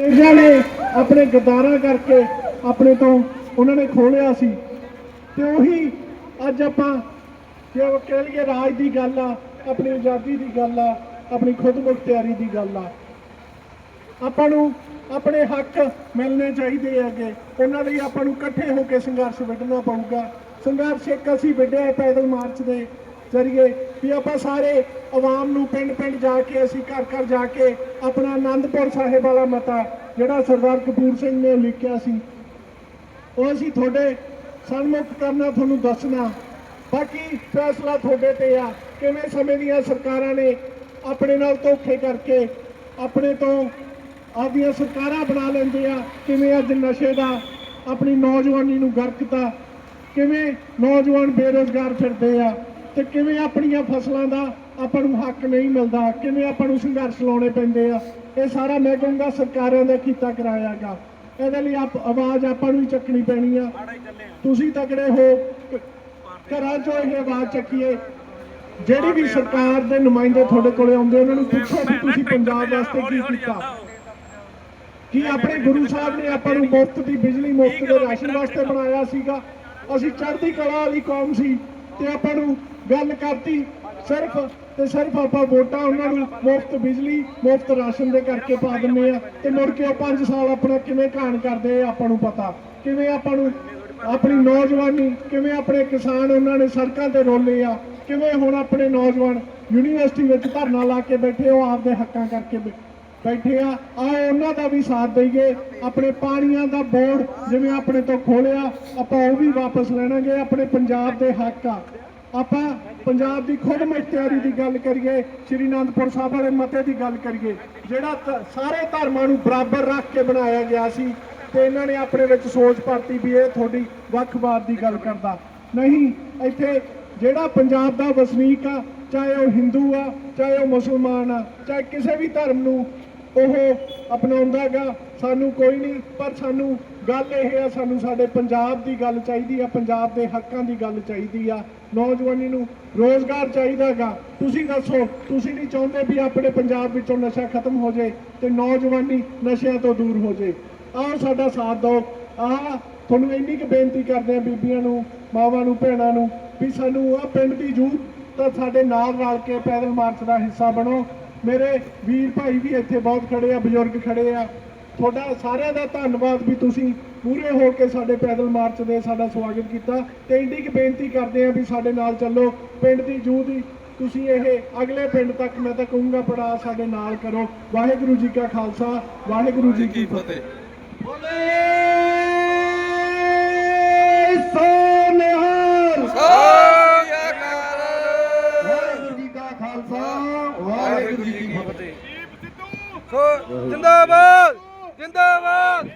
ਅੰਗਰੇਜ਼ਾਂ ਨੇ ਆਪਣੇ ਗਦਾਰਾਂ ਕਰਕੇ ਆਪਣੇ ਤੋਂ ਉਹਨਾਂ ਨੇ ਖੋਲਿਆ ਸੀ। ਤੇ ਉਹੀ ਅੱਜ ਆਪਾਂ ਜੇ ਉਹ ਕਹਿ ਲਈਏ ਰਾਜ ਦੀ ਗੱਲ ਆ, ਆਪਣੀ ਆਜ਼ਾਦੀ ਦੀ ਗੱਲ ਆ, ਆਪਣੀ ਖੁਦ ਮੁਖਤਿਆਰੀ ਦੀ ਗੱਲ ਆ। ਆਪਾਂ ਨੂੰ ਆਪਣੇ ਹੱਕ ਮਿਲਣੇ ਚਾਹੀਦੇ ਹੈਗੇ। ਉਹਨਾਂ ਲਈ ਆਪਾਂ ਨੂੰ ਇਕੱਠੇ ਹੋ ਕੇ ਸੰਘਰਸ਼ ਵਿੱਢਣਾ ਪਊਗਾ। ਸੰਘਰਸ਼ ਇੱਕ ਅਸੀਂ ਵਿੱਢਿਆ ਪੈਦਲ ਮਾਰਚ ਦੇ ਜ਼ਰੀਏ। ਵੀ ਆਪਾਂ ਸਾਰੇ ਆਵਾਮ ਨੂੰ ਪਿੰਡ ਪਿੰਡ ਜਾ ਕੇ, ਅਸੀਂ ਘਰ ਘਰ ਜਾ ਕੇ ਆਪਣਾ ਆਨੰਦਪੁਰ ਸਾਹਿਬ ਵਾਲਾ ਮਤਾ ਜਿਹੜਾ ਸਰਦਾਰ ਕਪੂਰ ਸਿੰਘ ਨੇ ਲਿਖਿਆ ਸੀ, ਉਹ ਅਸੀਂ ਤੁਹਾਡੇ ਸਨਮੁਖ ਕਰਨਾ ਤੁਹਾਨੂੰ ਦੱਸਣਾ। ਬਾਕੀ ਫੈਸਲਾ ਤੁਹਾਡੇ ਤੇ ਆ, ਕਿਵੇਂ ਸਮੇਂ ਦੀਆਂ ਸਰਕਾਰਾਂ ਨੇ ਆਪਣੇ ਨਾਲ ਧੋਖੇ ਕਰਕੇ ਆਪਣੇ ਤੋਂ ਆਪਦੀਆਂ ਸਰਕਾਰਾਂ ਬਣਾ ਲੈਂਦੇ ਆ, ਕਿਵੇਂ ਅੱਜ ਨਸ਼ੇ ਦਾ, ਆਪਣੀ ਨੌਜਵਾਨੀ ਨੂੰ ਗਰਕਤਾ, ਕਿਵੇਂ ਨੌਜਵਾਨ ਬੇਰੋਜ਼ਗਾਰ ਫਿਰਦੇ ਆ। ਤੇ ਕਿਵੇਂ ਆਪਣੀਆਂ ਫਸਲਾਂ ਦਾ ਆਪਾਂ ਨੂੰ ਹੱਕ ਨਹੀਂ ਮਿਲਦਾ? ਕਿਵੇਂ ਆਪਾਂ ਨੂੰ ਸੰਘਰਸ਼ ਲਾਉਣੇ ਪੈਂਦੇ ਆ? ਇਹ ਸਾਰਾ ਮੈਂ ਕਹੂੰਗਾ ਸਰਕਾਰਾਂ ਦਾ ਕੀਤਾ ਕਰਾਇਆਗਾ। ਇਹਦੇ ਲਈ ਆਪ ਆਵਾਜ਼ ਆਪਾਂ ਨੂੰ ਹੀ ਚੱਕਣੀ ਪੈਣੀ ਆ। ਤੁਸੀਂ ਤਕੜੇ ਹੋ। ਘਰਾਂ ਚੋਂ ਇਹ ਆਵਾਜ਼ ਚੱਕੀਏ। ਜਿਹੜੀ ਵੀ ਸਰਕਾਰ ਦੇ ਨੁਮਾਇੰਦੇ ਤੁਹਾਡੇ ਕੋਲੇ ਆਉਂਦੇ ਉਹਨਾਂ ਨੂੰ ਪੁੱਛੋ ਵੀ ਤੁਸੀਂ ਪੰਜਾਬ ਵਾਸਤੇ ਕੀ ਕੀਤਾ। ਕੀ ਆਪਣੇ ਗੁਰੂ ਸਾਹਿਬ ਨੇ ਆਪਾਂ ਨੂੰ ਮੁਫਤ ਦੀ ਬਿਜਲੀ ਮੁਫਤ ਦੇ ਰਾਸ਼ਨ ਵਾਸਤੇ ਬਣਾਇਆ ਸੀਗਾ? ਅਸੀਂ ਚੜ੍ਹਦੀ ਕਲਾ ਵਾਲੀ ਕੌਮ ਸੀ ਤੇ ਆਪਾਂ ਨੂੰ ਗੱਲ ਕਰਤੀ। ਸਿਰਫ ਤੇ ਸਿਰਫ ਆਪਾਂ ਵੋਟਾਂ, ਉਹਨਾਂ ਨੂੰ ਮੁਫਤ ਬਿਜਲੀ, ਮੁਫਤ ਰਾਸ਼ਨ ਦੇ ਕਰਕੇ ਪਾ ਦਿੰਦੇ ਆ ਤੇ ਮੁੜ ਕੇ ਉਹ 5 ਸਾਲ ਆਪਣਾ ਕਿਵੇਂ ਘਾਣ ਕਰਦੇ ਆਪਾਂ ਨੂੰ ਪਤਾ। ਕਿਵੇਂ ਆਪਾਂ ਨੂੰ ਆਪਣੀ ਨੌਜਵਾਨੀ, ਕਿਵੇਂ ਆਪਣੇ ਕਿਸਾਨ ਉਹਨਾਂ ਨੇ ਸੜਕਾਂ ਤੇ ਰੋਲੇ ਆ, ਕਿਵੇਂ ਹੁਣ ਆਪਣੇ ਨੌਜਵਾਨ ਯੂਨੀਵਰਸਿਟੀ ਵਿੱਚ ਧਰਨਾ ਲਾ ਕੇ ਬੈਠੇ ਉਹ ਆਪਦੇ ਹੱਕਾਂ ਕਰਕੇ ਬੈਠੇ ਆ। ਆ ਉਹਨਾਂ ਦਾ ਵੀ ਸਾਥ ਦਈਏ। ਆਪਣੇ ਪਾਣੀਆਂ ਦਾ ਬੋਰਡ ਜਿਵੇਂ ਆਪਣੇ ਤੋਂ ਖੋਲਿਆ, ਆਪਾਂ ਉਹ ਵੀ ਵਾਪਸ ਲੈਣਾਂਗੇ। ਆਪਣੇ ਪੰਜਾਬ ਦੇ ਹੱਕ ਆ। ਆਪਾਂ ਪੰਜਾਬ ਦੀ ਖੁਦ ਮੁਖਤਿਆਰੀ ਦੀ ਗੱਲ ਕਰੀਏ, ਸ਼੍ਰੀ ਅਨੰਦਪੁਰ ਸਾਹਿਬ ਵਾਲੇ ਮਤੇ ਦੀ ਗੱਲ ਕਰੀਏ, ਜਿਹੜਾ ਧ- ਸਾਰੇ ਧਰਮਾਂ ਨੂੰ ਬਰਾਬਰ ਰੱਖ ਕੇ ਬਣਾਇਆ ਗਿਆ ਸੀ, ਤੇ ਇਹਨਾਂ ਨੇ ਆਪਣੇ ਵਿੱਚ ਸੋਚ ਭਰਤੀ ਵੀ ਇਹ ਤੁਹਾਡੀ ਵੱਖਵਾਦ ਦੀ ਗੱਲ ਕਰਦਾ। ਨਹੀਂ, ਇੱਥੇ ਜਿਹੜਾ ਪੰਜਾਬ ਦਾ ਵਸਨੀਕ ਆ, ਚਾਹੇ ਉਹ ਹਿੰਦੂ ਆ, ਚਾਹੇ ਉਹ ਮੁਸਲਮਾਨ ਆ, ਚਾਹੇ ਕਿਸੇ ਵੀ ਧਰਮ ਨੂੰ ਉਹ ਅਪਣਾਉਂਦਾਗਾ। ਸਾਨੂੰ ਕੋਈ ਨਹੀਂ, ਪਰ ਸਾਨੂੰ ਗੱਲ ਇਹ ਆ, ਸਾਨੂੰ ਸਾਡੇ ਪੰਜਾਬ ਦੀ ਗੱਲ ਚਾਹੀਦੀ ਆ, ਪੰਜਾਬ ਦੇ ਹੱਕਾਂ ਦੀ ਗੱਲ ਚਾਹੀਦੀ ਆ। ਨੌਜਵਾਨੀ ਨੂੰ ਰੋਜ਼ਗਾਰ ਚਾਹੀਦਾਗਾ। ਤੁਸੀਂ ਦੱਸੋ, ਤੁਸੀਂ ਨਹੀਂ ਚਾਹੁੰਦੇ ਵੀ ਆਪਣੇ ਪੰਜਾਬ ਵਿੱਚੋਂ ਨਸ਼ਾ ਖਤਮ ਹੋ ਜਾਏ ਤੇ ਨੌਜਵਾਨੀ ਨਸ਼ਿਆਂ ਤੋਂ ਦੂਰ ਹੋ ਜਾਏ ਆਓ ਸਾਡਾ ਸਾਥ ਦਿਓ। ਆਹ ਤੁਹਾਨੂੰ ਇੰਨੀ ਕੁ ਬੇਨਤੀ ਕਰਦੇ ਆ ਬੀਬੀਆਂ ਨੂੰ, ਮਾਵਾਂ ਨੂੰ, ਭੈਣਾਂ ਨੂੰ ਵੀ ਸਾਨੂੰ ਆ ਪਿੰਡ ਦੀ ਜੂਥ ਤਾਂ ਸਾਡੇ ਨਾਲ ਰਲ ਕੇ ਪੈਦਲ ਮਾਰਚ ਦਾ ਹਿੱਸਾ ਬਣੋ। ਮੇਰੇ ਵੀਰ ਭਾਈ ਵੀ ਇੱਥੇ ਬਹੁਤ ਖੜੇ ਆ ਬਜ਼ੁਰਗ ਖੜੇ ਆ। ਤੁਹਾਡਾ ਸਾਰਿਆਂ ਦਾ ਧੰਨਵਾਦ ਵੀ ਤੁਸੀਂ ਪੂਰੇ ਹੋ ਕੇ ਸਾਡੇ ਪੈਦਲ ਮਾਰਚ ਦੇ ਸਾਡਾ ਸਵਾਗਤ ਕੀਤਾ। ਤੇ ਇੰਨੀ ਕੁ ਬੇਨਤੀ ਕਰਦੇ ਆ ਵੀ ਸਾਡੇ ਨਾਲ ਚੱਲੋ। ਪਿੰਡ ਦੀ ਜੂਥ ਦੀ ਤੁਸੀਂ ਇਹ ਅਗਲੇ ਪਿੰਡ ਤੱਕ ਮੈਂ ਤਾਂ ਕਹੂੰਗਾ ਪੜਾ ਸਾਡੇ ਨਾਲ ਕਰੋ। ਵਾਹਿਗੁਰੂ ਜੀ ਕਾ ਖਾਲਸਾ ਵਾਹਿਗੁਰੂ ਜੀ ਕੀ ਫਤਿਹ। ਸੋਨਿਹਾਲ ਜੀ ਕੀ ਫਤਿਹ ਜਿੰਦਾਬਾਦ ਜਿੰਦਾਬਾਦ।